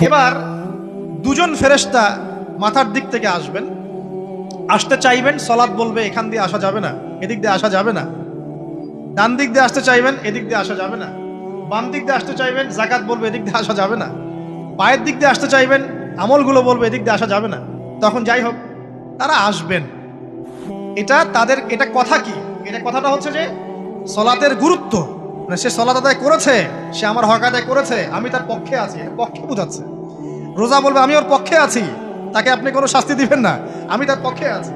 এবার দুজন ফেরেশতা মাথার দিক থেকে আসবেন। আসতে চাইবেন সলাদ বলবে, এখান দিয়ে আসা যাবে না, এদিক দিয়ে আসা যাবে না। ডান দিক দিয়ে আসতে চাইবেন, এদিক দিয়ে আসা যাবে না। বাম দিক দিয়ে আসতে চাইবেন, জাকাত বলবে, এদিক দিয়ে আসা যাবে না। পায়ের দিক দিয়ে আসতে চাইবেন, আমলগুলো বলবে, এদিক দিয়ে আসা যাবে না। তখন যাই হোক, তারা আসবেন। এটা তাদের, এটা কথা কি? এটা কথাটা হচ্ছে যে, সলাতের গুরুত্ব। মানে সে সলাত আদায় করেছে, সে আমার হক আদায় করেছে, আমি তার পক্ষে আছি পক্ষে বোঝাচ্ছে। রোজা বলবে, আমি ওর পক্ষে আছি, তাকে আপনি কোনো শাস্তি দিবেন না, আমি তার পক্ষে আছি।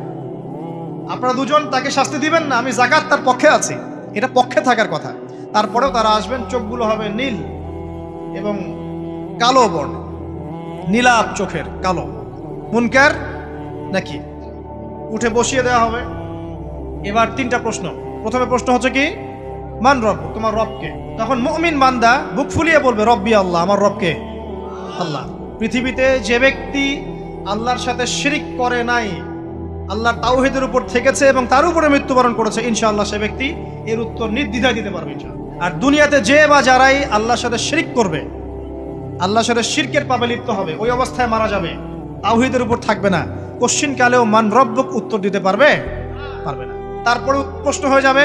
আপনারা দুজন তাকে শাস্তি দিবেন না, আমি জাকাত তার পক্ষে আছি। এটা পক্ষে থাকার কথা। তারপরেও তারা আসবেন, চোখগুলো হবে নীল এবং কালো বর্ণ। নীলাপ চোখের কালো। মুনকার নাকি? উঠে বসিয়ে দেওয়া হবে। এবার তিনটা প্রশ্ন। প্রথমে প্রশ্ন হচ্ছে কি? মান রব, তোমার রবকে। তখন মুমিন বান্দা বুক ফুলিয়ে বলবে, রব্বি আল্লাহ, আমার রবকে। আল্লাহ, পৃথিবীতে যে ব্যক্তি আল্লাহর সাথে শিরিক করে নাই, আল্লাহ তাওহিদের উপর থেকেছে এবং তার উপরে মৃত্যুবরণ করেছে, ইনশাআল্লাহ সে ব্যক্তি এর উত্তর নির্দ্বিধায় দিতে পারবে আর দুনিয়াতে যে বা যারাই আল্লাহর সাথে শিরিক করবে, আল্লাহর সাথে শিরকের পাবে লিপ্ত হবে, ওই অবস্থায় মারা যাবে, তাওহিদের উপর থাকবে না। কোশ্চিন কালেও মান রব্বক উত্তর দিতে পারবে? পারবে না। তারপরে প্রশ্ন হয়ে যাবে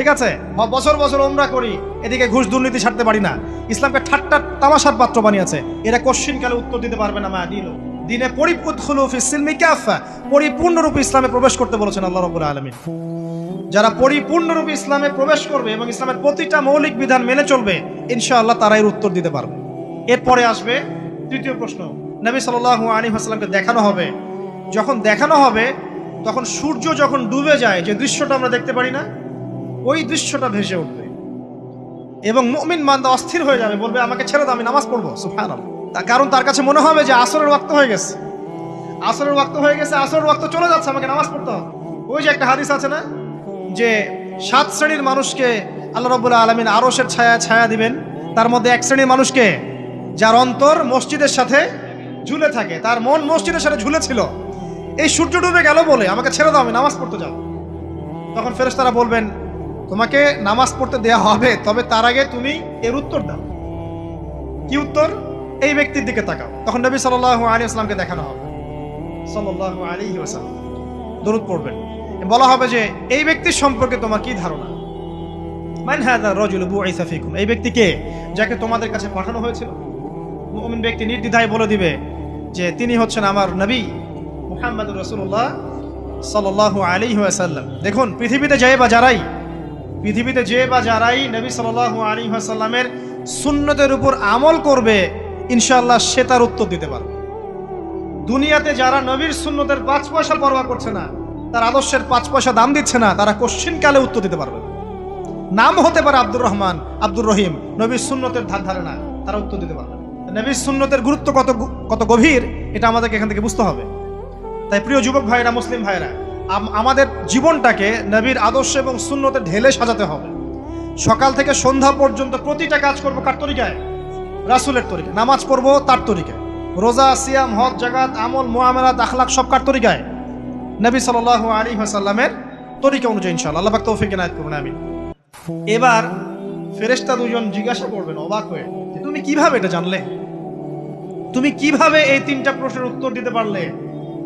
ঠিক আছে? বছর বছর ওমরা করি। এদিকে ঘুষ দুর্নীতি ছাড়তে পারি না। ইসলামকে ঠাট্টা তামাশার পাত্র বানিয়েছে। এরা কোশ্চিন কালে উত্তর দিতে পারবে না মা দিন দিনে পরিপূর্ণ পরিপূর্ণরূপে ইসলামে প্রবেশ করতে বলেছেন আল্লাহ রবুল আলমী যারা পরিপূর্ণরূপে ইসলামে প্রবেশ করবে এবং ইসলামের প্রতিটা মৌলিক বিধান মেনে চলবে, ইনশাআল্লাহ তারা এর উত্তর দিতে পারবে। এরপরে আসবে তৃতীয় প্রশ্ন। নবী সাল্লাল্লাহু আলী হাসলামকে দেখানো হবে। যখন দেখানো হবে, তখন সূর্য যখন ডুবে যায়, যে দৃশ্যটা আমরা দেখতে পারি না ওই দৃশ্যটা ভেসে উঠবে। এবং মুমিন মান্দা অস্থির হয়ে যাবে, বলবে, আমাকে ছেড়ে দাও, আমি নামাজ পড়ব। সুফান তার কারণ তার কাছে মনে হবে যে আসরের ওয়াক্ত হয়ে গেছে। আসরের ওয়াক্ত হয়ে গেছে, আসরের ওয়াক্ত চলে যাচ্ছে, আমাকে নামাজ পড়তে হবে। ওই যে একটা হাদিস আছে না, যে সাত শ্রেণির মানুষকে আল্লাহ রব্বুল্লাহ আলমিন আরসের ছায়া ছায়া দিবেন। তার মধ্যে এক শ্রেণির মানুষকে, যার অন্তর মসজিদের সাথে ঝুলে থাকে, তার মন মসজিদের সাথে ঝুলেছিল। এই সূর্য ডুবে গেল বলে, আমাকে ছেড়ে দাও, আমি নামাজ পড়তে যাও তখন ফেরেশতারা বলবেন তোমাকে নামাজ পড়তে দেয়া হবে, তবে তার আগে তুমি এর উত্তর দাও। কি উত্তর? এই ব্যক্তির দিকে তাকাও। তখন নবী সাল্লাল্লাহু আলী আসলামকে দেখানো হবে। ওয়াসাল্লাম। দরুদ পড়বেন। বলা হবে যে, এই ব্যক্তির সম্পর্কে তোমার কি ধারণা? মান হাদা রাজুল বুইসা ফিকুম। এই ব্যক্তিকে যাকে তোমাদের কাছে পাঠানো হয়েছিল। মুমিন ব্যক্তি নির্দ্বিধায় বলে দিবে যে, তিনি হচ্ছেন আমার নবী মুহাম্মদুর রাসূলুল্লাহ সাল্লাল্লাহু আলাইহি ওয়াসাল্লাম। দেখুন, পৃথিবীতে যাই বা যারাই পৃথিবীতে যে বা যারাই নবী সাল্লাল্লাহু আলাইহি ওয়াসাল্লামের সুন্নতের উপর আমল করবে ইনশাল্লাহ সে তার উত্তর দিতে পারবে। দুনিয়াতে যারা নবীর সুন্নতের পাঁচ পয়সা পরোয়া করছে না, তার আদর্শের পাঁচ পয়সা দাম দিচ্ছে না, তারা কোশ্চিন কালে উত্তর দিতে পারবে নাম হতে পারে আব্দুর রহমান, আব্দুর রহিম, নবীর সুন্নতের ধার ধারে না, তারা উত্তর দিতে পারবে নবীর সুন্নতের গুরুত্ব কত কত গভীর, এটা আমাদেরকে এখান থেকে বুঝতে হবে। তাই প্রিয় যুবক ভাইরা, মুসলিম ভাইরা আমাদের জীবনটাকে নবীর আদর্শ এবং শূন্যতে ঢেলে সাজাতে হবে। সকাল থেকে সন্ধ্যা পর্যন্ত প্রতিটা কাজ করব কার তরিকায়? রাসুলের তরিকায়। নামাজ পড়ব তার তরিকায়। রোজা, সিয়াম, হজ জাগাত আমল মোয়ামেলা আখলাক সব কার তরিকায়? নবী সাল আলী হাসাল্লামের তরিকা অনুযায়ী ইনশাল্লাহ আল্লাহ তৌফিক এনায়েত করুন আমি এবার ফেরেশতা দুজন জিজ্ঞাসা করবেন, অবাক হয়ে তুমি কীভাবে এটা জানলে? তুমি কীভাবে এই তিনটা প্রশ্নের উত্তর দিতে পারলে?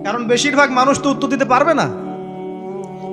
কারণ বেশিরভাগ মানুষ তো উত্তর দিতে পারবে না।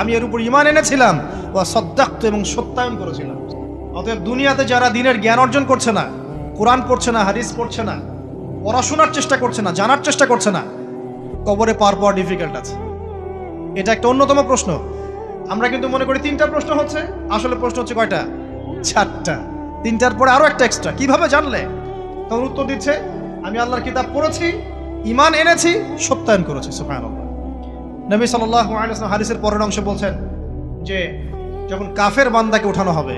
আমি এর উপর ইমান এনেছিলাম ও সদ্দাক্ত এবং সত্যায়ন করেছিলাম। অতএব দুনিয়াতে যারা দিনের জ্ঞান অর্জন করছে না, কোরআন পড়ছে না, হাদিস পড়ছে না, পড়াশোনার চেষ্টা করছে না, জানার চেষ্টা করছে না, কবরে পার পাওয়া ডিফিকাল্ট আছে। এটা একটা অন্যতম প্রশ্ন। আমরা কিন্তু মনে করি তিনটা প্রশ্ন হচ্ছে, আসলে প্রশ্ন হচ্ছে কয়টা? চারটা। তিনটার পরে আরও একটা এক্সট্রা কীভাবে জানলে? তখন উত্তর দিচ্ছে, আমি আল্লাহর কিতাব পড়েছি ইমান এনেছি, সত্যায়ন করেছি, সুবহানাল্লাহ। নবী সাল্লাল্লাহু আলাইহি ওয়াসাল্লাম হাদিসের পরের অংশে বলছেন যে, যখন কাফের বান্দাকে উঠানো হবে,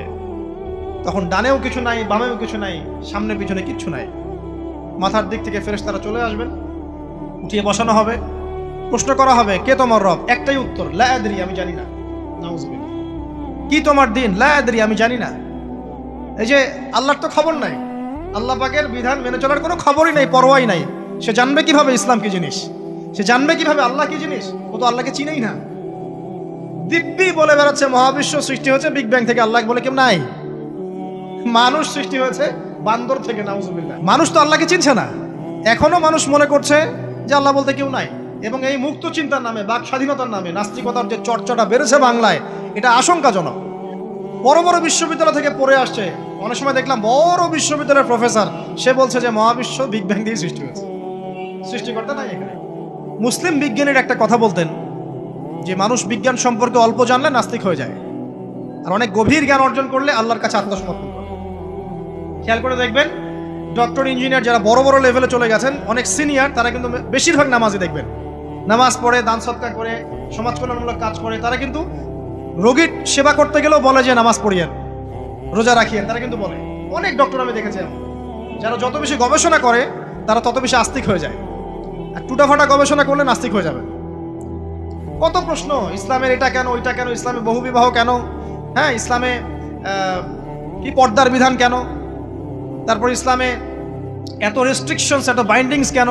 তখন ডানেও কিছু নাই, বামেও কিছু নাই, সামনে পিছনে কিচ্ছু নাই। মাথার দিক থেকে ফেরেস তারা চলে আসবেন, উঠিয়ে বসানো হবে, প্রশ্ন করা হবে, কে তোমার রব? একটাই উত্তর, লা আদরি, আমি জানি না। কি তোমার দিন? লা আদরি, আমি জানি না। এই যে, আল্লাহর তো খবর নাই। আল্লাহ পাকের বিধান মেনে চলার কোনো খবরই নাই, পরোয়াই নাই। সে জানবে কীভাবে ইসলাম কি জিনিস? সে জানবে কীভাবে আল্লাহ কি জিনিস? ও তো আল্লাহকে চিনেই না। দিব্যি বলে বেড়াচ্ছে, মহাবিশ্ব সৃষ্টি হয়েছে বিগ ব্যাং থেকে আল্লাহ বলে কেউ নাই। মানুষ সৃষ্টি হয়েছে, বান্দর থেকে, নাউজুবিল্লাহ। মানুষ তো আল্লাহকে চিনছে না। এখনও মানুষ মনে করছে যে আল্লাহ বলতে কেউ নাই। এবং এই মুক্ত চিন্তার নামে, বাক স্বাধীনতার নামে, নাস্তিকতার যে চর্চাটা বেড়েছে বাংলায়, এটা আশঙ্কাজনক। বড় বড় বিশ্ববিদ্যালয় থেকে পড়ে আসছে। অনেক সময় দেখলাম বড় বিশ্ববিদ্যালয়ের প্রফেসর, সে বলছে যে মহাবিশ্ব বিগ ব্যাং দিয়ে সৃষ্টি হয়েছে। সৃষ্টিকর্তা নাই এখানে। মুসলিম বিজ্ঞানীর একটা কথা বলতেন যে, মানুষ বিজ্ঞান সম্পর্কে অল্প জানলে নাস্তিক হয়ে যায়। আর অনেক গভীর জ্ঞান অর্জন করলে আল্লাহর কাছে আত্মসমর্পণ করে। খেয়াল করে দেখবেন, ডক্টর, ইঞ্জিনিয়ার যারা বড় বড় লেভেলে চলে গেছেন, অনেক সিনিয়র, তারা কিন্তু বেশিরভাগ নামাজই দেখবেন। নামাজ পড়ে, দান সৎকার করে, সমাজ কল্যাণমূলক কাজ করে, তারা কিন্তু রোগীর সেবা করতে গেলেও বলে যে, নামাজ পড়িয়েন, রোজা রাখিয়েন। তারা কিন্তু বলে। অনেক ডক্টর আমি দেখেছি যারা যত বেশি গবেষণা করে, তারা তত বেশি আস্তিক হয়ে যায়। আর টুটাফাটা গবেষণা করলে নাস্তিক হয়ে যাবে। কত প্রশ্ন, ইসলামের এটা কেন, ওইটা কেন, ইসলামে বহু বিবাহ কেন হ্যাঁ ইসলামে কি পর্দার বিধান কেন, তারপর ইসলামে এত রেস্ট্রিকশনস এত বাইন্ডিংস কেন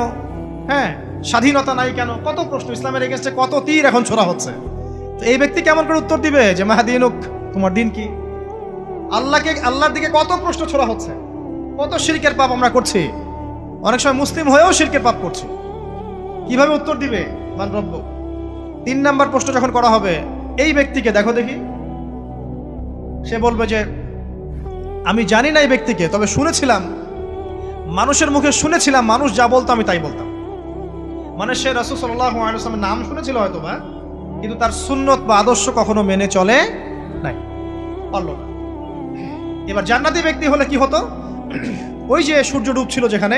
হ্যাঁ স্বাধীনতা নাই কেন, কত প্রশ্ন, ইসলামের এগেনস্টে কত তীর এখন ছোড়া হচ্ছে। তো এই ব্যক্তি কেমন করে উত্তর দিবে যে মাহাদিনুক তোমার দিন কি? আল্লাহকে, আল্লাহর দিকে কত প্রশ্ন ছোড়া হচ্ছে, কত শিরকের পাপ আমরা করছি। অনেক সময় মুসলিম হয়েও শিরকের পাপ করছি। কীভাবে উত্তর দিবে? মানরব্য তিন নাম্বার প্রশ্ন যখন করা হবে, এই ব্যক্তিকে, দেখো দেখি। সে বলবে যে, আমি জানি না এই ব্যক্তিকে, তবে শুনেছিলাম। মানুষের মুখে শুনেছিলাম, মানুষ যা বলতো আমি তাই বলতাম। মানে সে রাসুল সাল্লামের নাম শুনেছিল হয়তো বা, কিন্তু তার সুন্নত বা আদর্শ কখনো মেনে চলে নাই। পারল না। এবার জান্নাতি ব্যক্তি হলে কি হতো? ওই যে সূর্য ডুবছিল যেখানে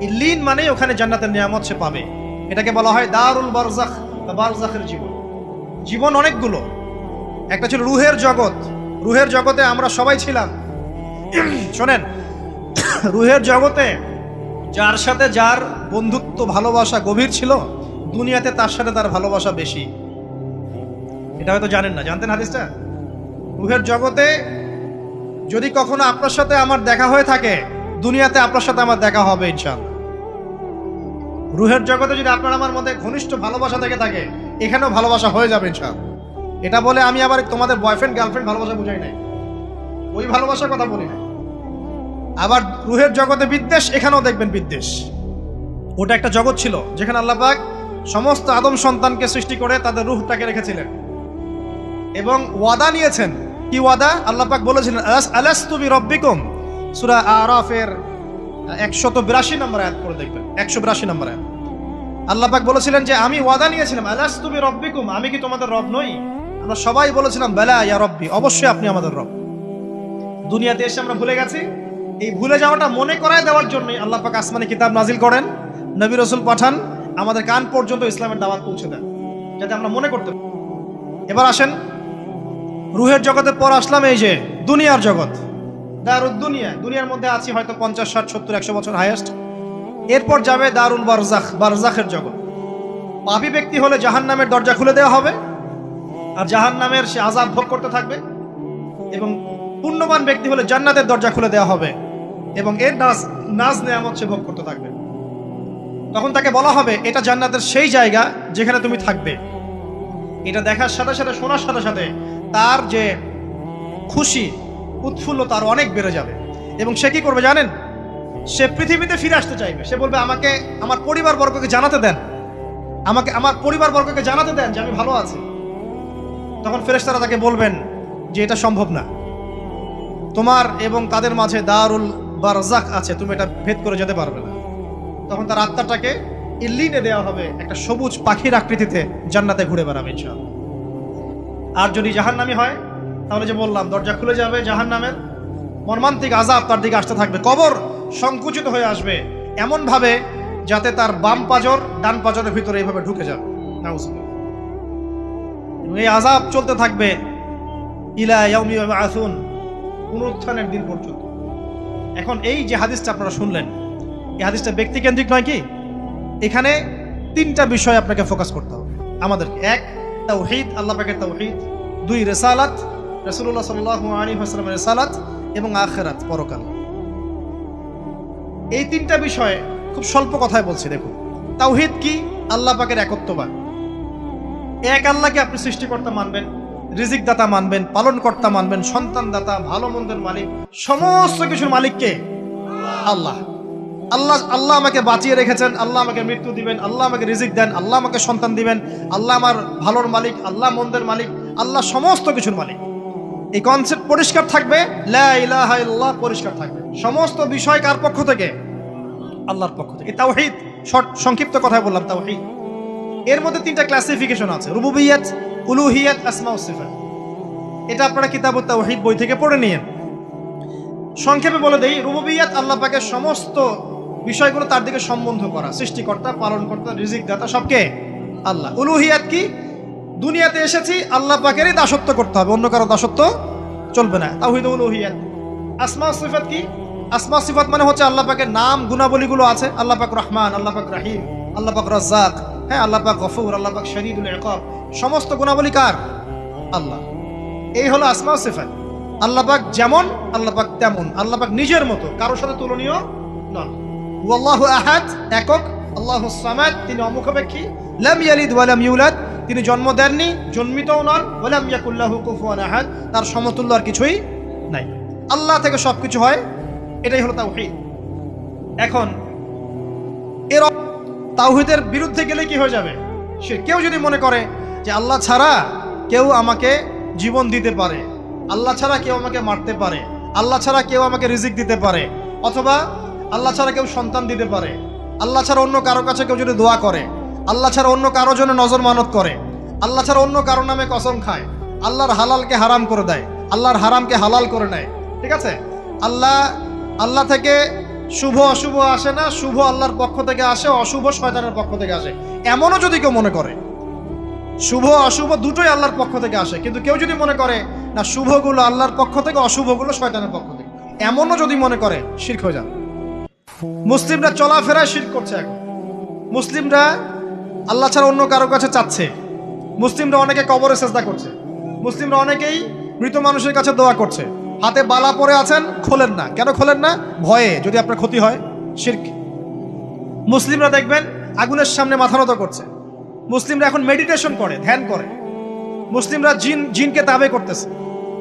ইল্লিন মানে ওখানে জান্নাতের নিয়ামত সে পাবে। এটাকে বলা হয় দারুল বারজাখ বারজাখের জীবন। জীবন অনেকগুলো। একটা ছিল রুহের জগৎ। রুহের জগতে আমরা সবাই ছিলাম। শোনেন, রুহের জগতে যার সাথে যার বন্ধুত্ব, ভালোবাসা গভীর ছিল, দুনিয়াতে তার সাথে তার ভালোবাসা বেশি। এটা হয়তো জানেন না। জানতেন হাদিসটা? রুহের জগতে যদি কখনো আপনার সাথে আমার দেখা হয়ে থাকে দুনিয়াতে আপনার সাথে আমার দেখা হবে, ইনশাআল্লাহ। রুহের জগতে যদি আপনার আমার মধ্যে ঘনিষ্ঠ ভালোবাসা থেকে থাকে, এখানেও ভালোবাসা হয়ে যাবে, ইনশাআল্লাহ। এটা বলে আমি আবার তোমাদের বয়ফ্রেন্ড গার্লফ্রেন্ড ভালোবাসা বুঝাই নাই। ওই ভালোবাসার কথা বলি না আবার রুহের জগতে বিদ্বেষ, এখানেও দেখবেন বিদ্বেষ। ওটা একটা জগৎ ছিল, যেখানে আল্লাহ পাক সমস্ত আদম সন্তানকে সৃষ্টি করে তাদের রুহটাকে রেখেছিলেন। এবং ওয়াদা নিয়েছেন। কি ওয়াদা? আল্লাহ পাক বলেছিলেন আলাস আলাস তুমি রব্বিকুম সূরা আরাফের একশত বিরাশি নম্বর আয়াত করে দেখবেন। একশো বিরাশি নম্বর আয়াত। আল্লাহ পাক বলেছিলেন যে, আমি ওয়াদা নিয়েছিলাম আলাস তুমি রব্বিকুম আমি কি তোমাদের রব নই? আমরা সবাই বলেছিলাম, বেলা ইয়া রব্বি অবশ্যই আপনি আমাদের রব। দুনিয়াতে এসে আমরা ভুলে গেছি। এই ভুলে যাওয়াটা মনে করায় দেওয়ার জন্যই আল্লাহ পাক আসমানে কিতাব নাজিল করেন, নবী রসুল পাঠান, আমাদের কান পর্যন্ত ইসলামের দাওয়াত পৌঁছে দেন, যাতে আমরা মনে করতে এবার আসেন, রুহের জগতের পর আসলাম এই যে, দুনিয়ার জগৎ। দারুদ দুনিয়া দুনিয়ার মধ্যে আছি হয়তো পঞ্চাশ, ষাট, সত্তর, একশো বছর হায়েস্ট এরপর যাবে দারুল বারজাখ বারজাখের জগৎ। পাপি ব্যক্তি হলে জাহান নামের দরজা খুলে দেওয়া হবে, আর জাহান নামের সে আজাদ ভোগ করতে থাকবে। এবং পুণ্যবান ব্যক্তি হলে জান্নাতের দরজা খুলে দেওয়া হবে, এবং এর নাজ নাজ নেয়ামত সে ভোগ করতে থাকবে। তখন তাকে বলা হবে, এটা জান্নাতের সেই জায়গা যেখানে তুমি থাকবে। এটা দেখার সাথে সাথে, শোনার সাথে সাথে তার যে খুশি উৎফুল্লতা আরও অনেক বেড়ে যাবে। এবং সে কি করবে জানেন? সে পৃথিবীতে ফিরে আসতে চাইবে। সে বলবে, আমাকে আমার পরিবার বর্গকে জানাতে দেন। আমাকে আমার পরিবার বর্গকে জানাতে দেন যে আমি ভালো আছি। তখন ফেরেশতারা তাকে বলবেন যে, এটা সম্ভব না। তোমার এবং তাদের মাঝে দারুল বারজাক আছে, তুমি এটা ভেদ করে যেতে পারবে না। তখন তার আত্মাটাকে ইল্লিনে দেওয়া হবে একটা সবুজ পাখির আকৃতিতে জান্নাতে ঘুরে বেড়াবে ইনশাআল্লাহ। আর যদি জাহান্নামি হয় তাহলে যে বললাম, দরজা খুলে যাবে জাহান্নামের। মর্মান্তিক আজাব তার দিকে আসতে থাকবে। কবর সংকুচিত হয়ে আসবে এমন ভাবে যাতে তার বাম পাজর ডান পাজরের ভিতরে এইভাবে ঢুকে যাবে। এই আজাব চলতে থাকবে ইলা আসুন পুনরুত্থানের দিন পর্যন্ত। এখন এই যে হাদিসটা আপনারা শুনলেন, এই হাদিসটা ব্যক্তিকেন্দ্রিক নয় কি? এখানে তিনটা বিষয় আপনাকে ফোকাস করতে হবে। আমাদের এক তাও তাওহীদ, আল্লাহ পাকের তাওহীদ। দুই, রেসালাত রাসূলুল্লাহ সাল্লাল্লাহু আলাইহি ওয়াসাল্লামের রেসালাত এবং আখিরাত, পরকাল। এই তিনটা বিষয়ে খুব স্বল্প কথায় বলছি, দেখুন। তাওহীদ কি? আল্লাহ পাকের একত্ববাদ। এক আল্লাহকে আপনি সৃষ্টিকর্তা মানবেন রিজিক দাতা মানবেন পালন কর্তা মানবেন সন্তান দাতা ভালো মন্দের মালিক, সমস্ত কিছুর মালিককে আল্লাহ। আল্লাহ আল্লাহ আমাকে বাঁচিয়ে রেখেছেন, আল্লাহ আমাকে মৃত্যু দিবেন, আল্লাহ আমাকে রিজিক দেন, আল্লাহ আমাকে সন্তান দিবেন, আল্লাহ আমার ভালোর মালিক, আল্লাহ মন্দের মালিক, আল্লাহ সমস্ত কিছুর মালিক। এই কনসেপ্ট পরিষ্কার থাকবে? পরিষ্কার থাকবে। সমস্ত বিষয় কার পক্ষ থেকে? আল্লাহর পক্ষ থেকে। তাওহীদ সংক্ষিপ্ত কথায় বললাম তাওহীদ। এর মধ্যে তিনটা ক্লাসিফিকেশন আছে। রুবুবিয়াত, উলুহিয়াত, আসমা সিফাত। এটা আপনারা কিতাবুত তাওহীদ বই থেকে পড়ে নিয়েন। সংক্ষেপে বলে দেই, রুবুবিয়াত আল্লাহ পাকের সমস্ত বিষয়গুলো তার দিকে সম্বন্ধ করা। সৃষ্টিকর্তা, পালনকর্তা রিজিক দাতা সবকে আল্লাহ। উলুহিয়াত কি? দুনিয়াতে এসেছি, আল্লাহ পাকেরই দাসত্ব করতে হবে, অন্য কারও দাসত্ব চলবে না। উলুহিয়াত আসমা সিফাত কি? আসমা সিফাত মানে হচ্ছে আল্লাহ পাকের নাম, গুণাবলীগুলো আছে। আল্লাহ পাক রহমান, আল্লাহ পাক রাহিম, আল্লাহ পাক রাজ্জাক হ্যাঁ আল্লাহ পাক গফুর, আল্লাহ পাক শহীদুল ইকাব সমস্ত গুণাবলী কার? আল্লাহ। এই হলো আসমা সিফাত। আল্লাহ পাক যেমন, আল্লাহ পাক তেমন। আল্লাহ পাক নিজের মতো, কারোর সাথে তুলনীয় নন। ওয়াল্লাহু আহাদ, একক। আল্লাহ সামাদ, তিনি অমুখাপেক্ষী। লাম ইয়ালিদ ওয়া লাম ইউলাদ। তিনি জন্ম দেননি, জন্মিতও নন লাম ইয়াকুল্লাহু কুফুয়ান আহাদ, তার সমতুল্য আর কিছুই নাই। আল্লাহ থেকে সব কিছু হয়, এটাই হলো তাওহীদ। এখন, এর তাওহিদের বিরুদ্ধে গেলে কি হয়ে যাবে? সে কেউ যদি মনে করে যে আল্লাহ ছাড়া কেউ আমাকে জীবন দিতে পারে, আল্লাহ ছাড়া কেউ আমাকে মারতে পারে, আল্লাহ ছাড়া কেউ আমাকে রিজিক দিতে পারে, অথবা আল্লাহ ছাড়া কেউ সন্তান দিতে পারে, আল্লাহ ছাড়া অন্য কারও কাছে কেউ যদি দোয়া করে আল্লাহ ছাড়া অন্য কারও জন্য নজর মানত করে। আল্লাহ ছাড়া অন্য কারও নামে কসম খায়। আল্লাহর হালালকে হারাম করে দেয়। আল্লাহর হারামকে হালাল করে নেয়। ঠিক আছে? আল্লাহ আল্লাহ থেকে শুভ অশুভ আসে না, শুভ আল্লাহর পক্ষ থেকে আসে, অশুভ শয়তানের পক্ষ থেকে আসে। এমনও যদি কেউ মনে করে, শুভ, অশুভ দুটোই আল্লাহর পক্ষ থেকে আসে। কিন্তু কেউ যদি মনে করে, না, শুভগুলো আল্লাহর পক্ষ থেকে, অশুভগুলো শয়তানের পক্ষ থেকে। এমনও যদি মনে করে, শির্ক হয়ে যাবে। মুসলিমরা চলাফেরায় শির্ক করছে এখন। মুসলিমরা আল্লাহ ছাড়া অন্য কারও কাছে চাচ্ছে। মুসলিমরা অনেকে কবরে চেষ্টা করছে। মুসলিমরা অনেকেই মৃত মানুষের কাছে দোয়া করছে। হাতে বালা পরে আছেন, খোলেন না। কেন খোলেন না? ভয়ে, যদি আপনার ক্ষতি হয়, শির্ক। মুসলিমরা দেখবেন, আগুনের সামনে মাথা নত করছে। মুসলিমরা এখন মেডিটেশন করে, ধ্যান করে। মুসলিমরা জিন, জিনকে তাবে করতেছে।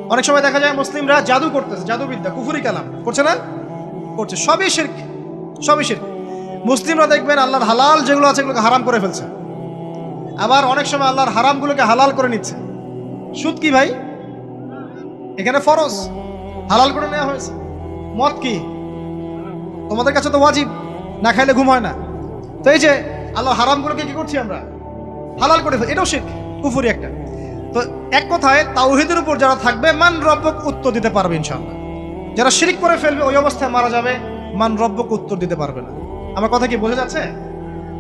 অনেক সময় দেখা যায় মুসলিমরা জাদু করতেছে, জাদুবিদ্যা, কুফুরি কালাম। করছে না? করছে। সবই শির্ক। সবই শির্ক। মুসলিমরা দেখবেন আল্লাহর হালাল যেগুলো আছে এগুলোকে হারাম করে ফেলছে। আবার অনেক সময় আল্লাহর হারামগুলোকে হালাল করে নিচ্ছে। সুদ কি ভাই? এখানে ফরজ। হালাল করে নেওয়া হয়েছে। মদ কি? তোমাদের কাছে তো ওয়াজিব। না খাইলে ঘুম হয় না। তো এই যে আল্লাহ হারামগুলোকে কি করছি আমরা? হালাল করে এটাও শিখ কুফুরি একটা। তো এক কথায় তাওহিদের উপর যারা থাকবে, মান রব্বক উত্তর দিতে পারবে ইনশাআল্লাহ। যারা শিরিক করে ফেলবে, ওই অবস্থায় মারা যাবে, মান রব্বক উত্তর দিতে পারবে না। আমার কথা কি বোঝা যাচ্ছে?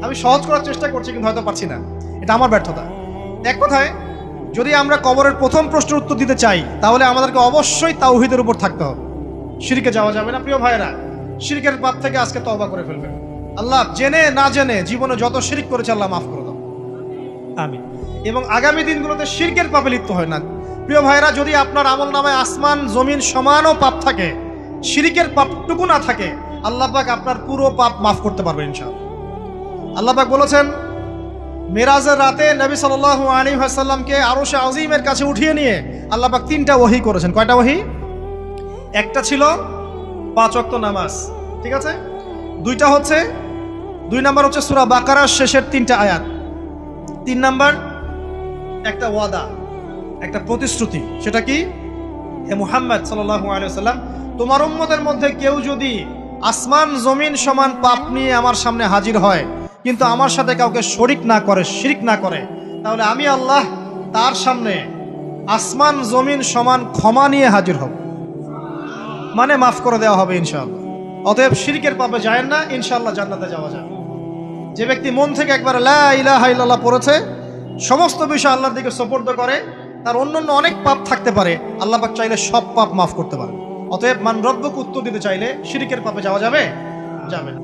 আমি সহজ করার চেষ্টা করছি কিন্তু হয়তো পারছি না। এটা আমার ব্যর্থতা। এক কথায় যদি আমরা কবরের প্রথম প্রশ্নের উত্তর দিতে চাই তাহলে আমাদেরকে অবশ্যই তাওহিদের উপর থাকতে হবে। শিরিকে যাওয়া যাবে না প্রিয় ভাইয়েরা। শিরিকের পাপ থেকে আজকে তওবা করে ফেলবেন। আল্লাহ জেনে না জেনে জীবনে যত শিরিক করেছে আল্লাহ মাফ করে দাও। আমি এবং আগামী দিনগুলোতে শিরকের পাপে লিপ্ত হয় না। প্রিয় ভাইরা যদি আপনার আমল নামায় আসমান জমিন সমানও পাপ থাকে শিরিকের পাপটুকু না থাকে আল্লাহ পাক আপনার পুরো পাপ মাফ করতে পারবেন ইনশাআল্লাহ। আল্লাহ পাক বলেছেন, মেরাজের রাতে নবী সাল্লাল্লাহু আলাইহি ওয়াসাল্লামকে সে আজিমের কাছে উঠিয়ে নিয়ে আল্লাহ পাক তিনটা ওহি করেছেন। কয়টা ওহী একটা ছিল পাঁচ ওয়াক্ত নামাজ, ঠিক আছে? দুইটা হচ্ছে, দুই নাম্বার হচ্ছে সুরা বাকারার শেষের তিনটা আয়াত। তিন নাম্বার, একটা ওয়াদা, একটা প্রতিশ্রুতি, সেটা কি? হে মুহাম্মদ সাল্লাল্লাহু আলাইহি সাল্লাম তোমার উম্মতের মধ্যে কেউ যদি আসমান, জমিন সমান পাপ নিয়ে আমার সামনে হাজির হয়। কিন্তু আমার সাথে কাউকে শরিক না করে, শিরিক না করে। তাহলে আমি আল্লাহ তার সামনে আসমান, জমিন সমান ক্ষমা নিয়ে হাজির হব। মানে মাফ করে দেওয়া হবে ইনশাআল্লাহ। অতএব শিরিকের পাপে যায় না, ইনশাআল্লাহ জান্নাতে যাওয়া যায় যে ব্যক্তি মন থেকে একবার লা ইলাহা ইল্লাল্লাহ পড়েছে, সমস্ত বিষয় আল্লাহর দিকে সোপর্দ করে, তার অন্য অন্য অনেক পাপ থাকতে পারে, আল্লাহ পাক চাইলে সব পাপ মাফ করতে পারে অতএব মান রব্বকে উত্তর দিতে চাইলে শিরিকের পাপে যাওয়া যাবে? যাবে না।